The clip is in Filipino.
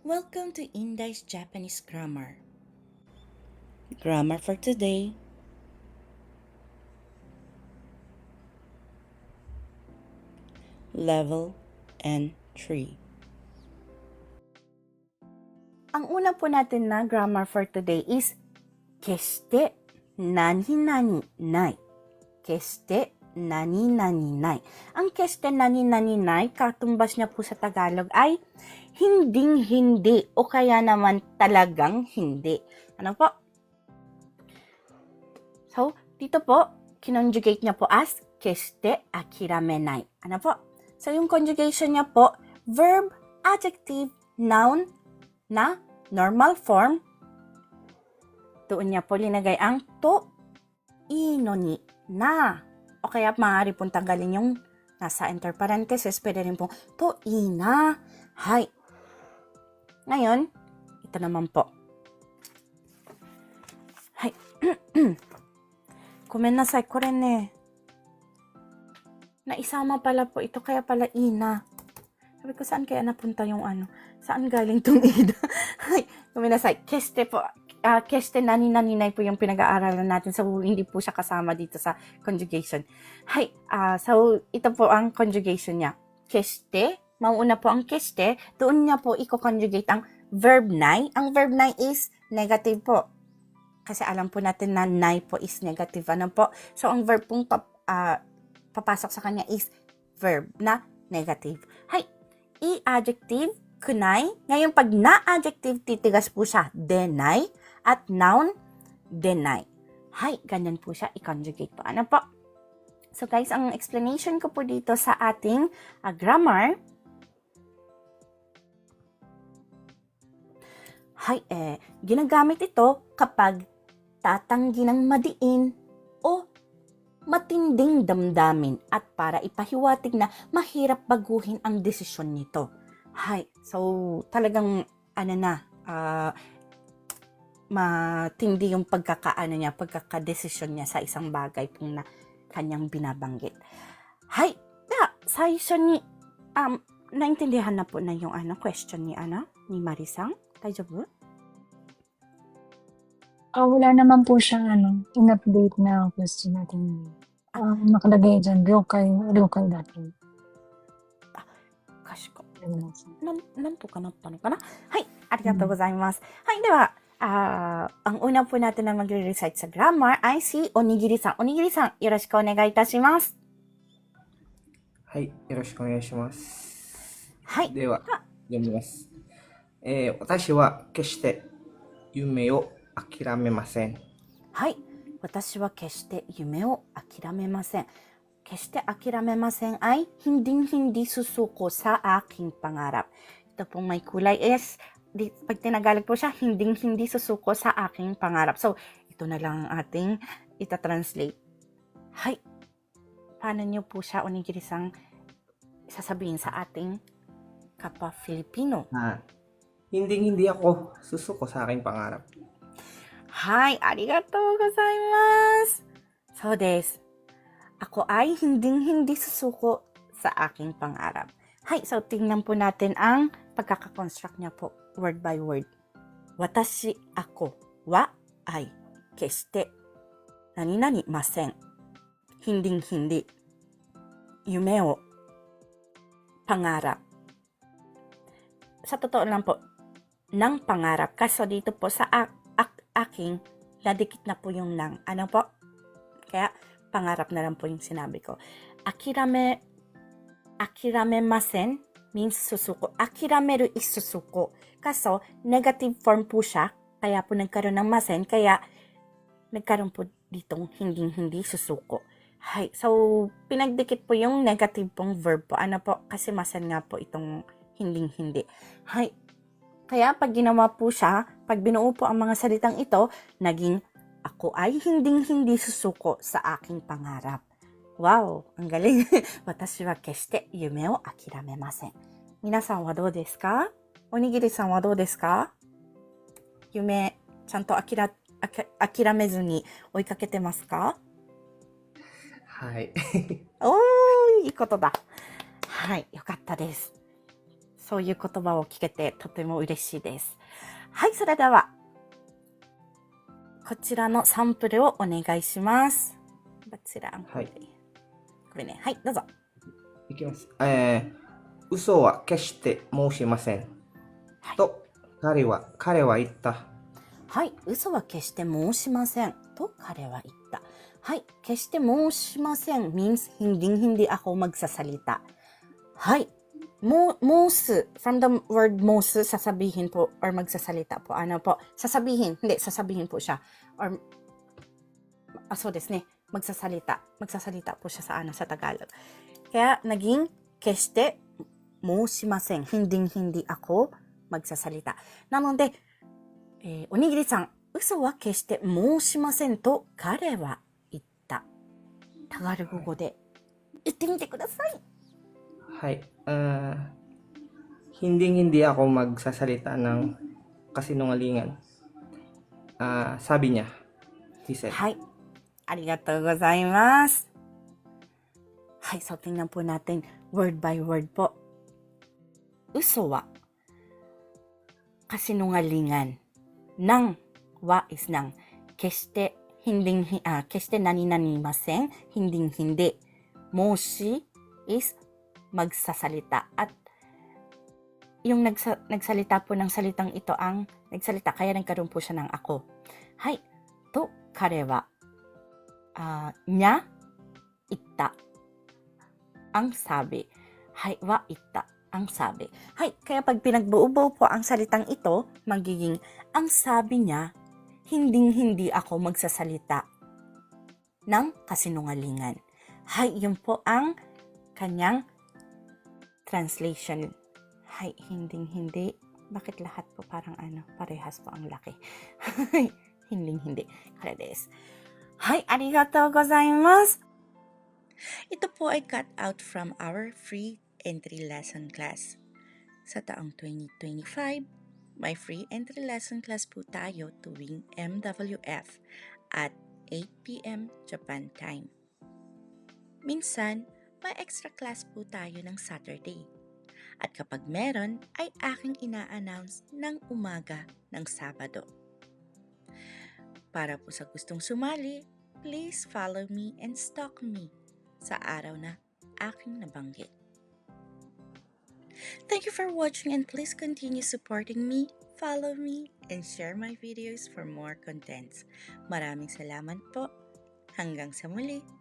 Welcome to Indai's Japanese Grammar. Grammar for today. Level and tree. Ang una po natin na grammar for today is keste nani nani nai. Keste nani nani nai. Ang keste nani nani nai, katumbas niya po sa Tagalog ay hinding hindi o kaya naman talagang hindi. Ano po? So, dito po, kinonjugate niya po as keshite akiramenai. Ano po? So, yung conjugation niya po, verb, adjective, noun, na normal form. Doon niya po linagay ang to, ino ni, na. O kaya maaari pong tanggalin yung nasa enter parenthesis. Pwede rin pong to, ina. Hi, Ngayon, ito naman po. Hay. ごめんなさい、これね、naisama pala po ito, kaya pala ina. Sabi ko, saan kaya napunta yung ano? Saan galing tong ina? Ay, kuminasay. Keste po, ah, keste nani-naninay po yung pinag-aaralan natin. So, hindi po siya kasama dito sa conjugation. Hay, ah, so, ito po ang conjugation niya. Keste, mauuna po ang keste. Doon niya po i-conjugate ang verb nai. Ang verb nai is negative po. Kasi alam po natin na nai po is negative. Ano po? So, ang verb pong pap, ah, papasok sa kanya is verb na negative. Hay, i-adjective, kunay. Ngayon, pag na-adjective, titigas po siya, denay. At noun, deny. Hay, ganyan po siya, i-conjugate po. Ano po? So guys, ang explanation ko po dito sa ating ah, grammar, hay, eh, ginagamit ito kapag tatanggi ng madiin o matinding damdamin at para ipahiwatig na mahirap baguhin ang desisyon nito. Hay, so talagang ano na, ah, matindi yung pagkakaano niya, pagkakadesisyon niya sa isang bagay kung na kanyang binabanggit. Hay, na, saisyo ni, um, naintindihan na po na yung ano, question ni, ano, ni Marisang? Daijoubu? Ah, wala naman po siyang ano, in-update na question natin. Ah, nakalagay dyan, ryokay, ryokay dati. かしこ。 Ano, なん、なんとかなったのかなはい、ありがとうございます。はい、では、あーang una po natin na magre-recite sa grammar ay si Onigiri-san. Onigiri-san, よろしくお願いいたします。はい、よろしくお願いします。はい、では、読みます。 えー私は決して夢を諦めません。はい。私は決して夢を諦めません。決して諦めませんay hinding-hindi susuko sa aking pangarap. Ito pong may kulay is, di, pag tinagalog po siya, hinding-hindi susuko sa aking pangarap. So, ito na lang ang ating itatranslate. Hay, paano niyo po siya, Onigiri-sang, sasabihin sa ating kapwa Filipino? Ah, hindi hindi ako susuko sa aking pangarap. Hi, arigato gozaimasu. So des. Ako ay hindi hindi susuko sa aking pangarap. Hi, so tingnan po natin ang pagkakakonstruct niya po word by word. Watashi ako wa ay keste nani nani masen. Hindi hindi. Yume o pangarap. Sa totoo lang po, ng pangarap. Kaso dito po sa ak- ak- aking, nadikit na po yung nang. Ano po? Kaya, pangarap na lang po yung sinabi ko. Akirame, akirame masen means susuko. Akirameru is susuko. Kaso, negative form po siya. Kaya po nagkaroon ng masen. Kaya, nagkaroon po ditong hindi-hindi susuko. Hay, so, pinagdikit po yung negative pong verb po. Ano po? Kasi masen nga po itong hinding-hindi. Hay, kaya pag ginawa po siya, pag binuo po ang mga salitang ito, naging ako ay hinding-hindi susuko sa aking pangarap. Wow, ang galing. Watashi wa keshite yume o akiramemasen. Minasan wa dou desu ka? Onigiri-san wa dou desu ka? Yume, ちゃんと諦あき諦めずに追いかけてますかはい。おー、いいことだ。はい、よかったです。 そういう言葉を聞けてとても嬉しいです。はい、それでは、こちらのサンプルをお願いします。こちら。はい。これね。はい、どうぞ。いきます。えー、嘘は決して申しません。と、彼は、彼は言った。はい、嘘は決して申しません。と彼は言った。はい、決して申しません means hindi hindi ako magsasalita. はい、mo, most, from the word most, sasabihin po, or magsasalita po. Ano po? Sasabihin, hindi, sasabihin po siya. Or, ah, soですね, magsasalita. Magsasalita po siya sa ano, sa Tagalog. Kaya, naging, keste, mo shimasen. Hinding hindi ako magsasalita. なので、えーおにぎりさん、嘘は決して申しませんと彼は言った。タガル語語で言ってみてください。 hi, ah, uh, hindi hindi ako magsasalita ng kasinungalingan. Uh, sabi niya, he said. Hi. Arigatou gozaimasu. Hi, so tingnan po natin word by word po. Uso wa. Kasinungalingan. Nang wa is nang. Keshite hinding, uh, keshite nani nani masen. Hinding hindi. Moshi is magsasalita at yung nagsa- nagsalita po ng salitang ito ang nagsalita kaya nagkaroon po siya ng ako. Hay, to kare wa ah, niya itta ang sabi. Hay wa itta ang sabi. Hay, kaya pag pinagbuo-buo po ang salitang ito, magiging ang sabi niya, hinding-hindi ako magsasalita ng kasinungalingan. Hay, yun po ang kanyang translation. Hay, hinding-hindi. Bakit lahat po parang ano, parehas po ang laki? hinding-hindi. Kaya des. Hay, arigatou gozaimasu. Ito po ay cut out from our free entry lesson class. Sa taong 2025, may free entry lesson class po tayo tuwing MWF at 8pm Japan time. Minsan, may extra class po tayo ng Saturday. At kapag meron, ay aking ina-announce ng umaga ng Sabado. Para po sa gustong sumali, please follow me and stalk me sa araw na aking nabanggit. Thank you for watching and please continue supporting me, follow me, and share my videos for more contents. Maraming salamat po. Hanggang sa muli.